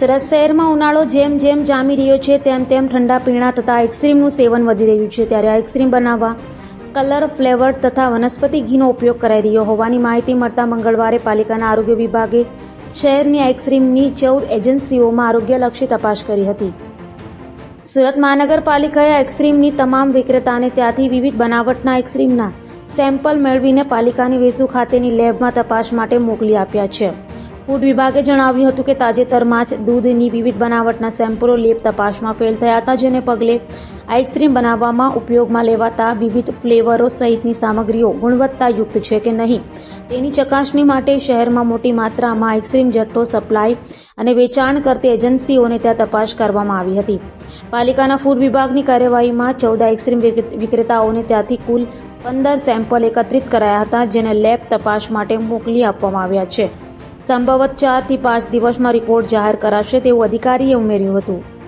સુરત શહેરમાં ઉનાળો જેમ જેમ જામી રહ્યો છે, તેમ તેમ ઠંડા પીણા તથા આઈસ્ક્રીમનું સેવન વધી રહ્યું છે. ત્યારે આઈસ્ક્રીમ બનાવવા કલર, ફ્લેવર તથા વનસ્પતિ ઘીનો ઉપયોગ કરાઈ રહ્યો હોવાની માહિતી મળતા મંગળવારે પાલિકાના આરોગ્ય વિભાગે શહેરની આઈસ્ક્રીમની ચૌદ એજન્સીઓમાં આરોગ્યલક્ષી તપાસ કરી હતી. સુરત મહાનગરપાલિકાએ આઈસ્ક્રીમની તમામ વિક્રેતાને ત્યાંથી વિવિધ બનાવટના આઈસ્ક્રીમના સેમ્પલ મેળવીને પાલિકાની વેસુ ખાતેની લેબમાં તપાસ માટે મોકલી આપ્યા છે. ફૂડ વિભાગે જણાવ્યું હતું કે તાજેતરમાં જ દૂધની વિવિધ બનાવટના સેમ્પલો લેબ તપાસમાં ફેલ થયા હતા, જેને પગલે આઈસ્ક્રીમ બનાવવામાં ઉપયોગમાં લેવાતા વિવિધ ફ્લેવરો સહિતની સામગ્રીઓ ગુણવત્તાયુક્ત છે કે નહીં? તેની ચકાસણી માટે શહેરમાં મોટી માત્રામાં આઈસ્ક્રીમ જથ્થો સપ્લાય અને વેચાણ કરતી એજન્સીઓને ત્યાં તપાસ કરવામાં આવી હતી. પાલિકાના ફૂડ વિભાગની કાર્યવાહીમાં ચૌદ આઈસ્ક્રીમ વિક- વિક્રેતાઓને ત્યાંથી કુલ પંદર સેમ્પલ એકત્રિત કરાયા હતા, જેને લેબ તપાસ માટે મોકલી આપવામાં આવ્યા છે. સંભવત ચારથી પાંચ દિવસમાં રિપોર્ટ જાહેર કરાશે તેવું અધિકારીએ ઉમેર્યું હતું.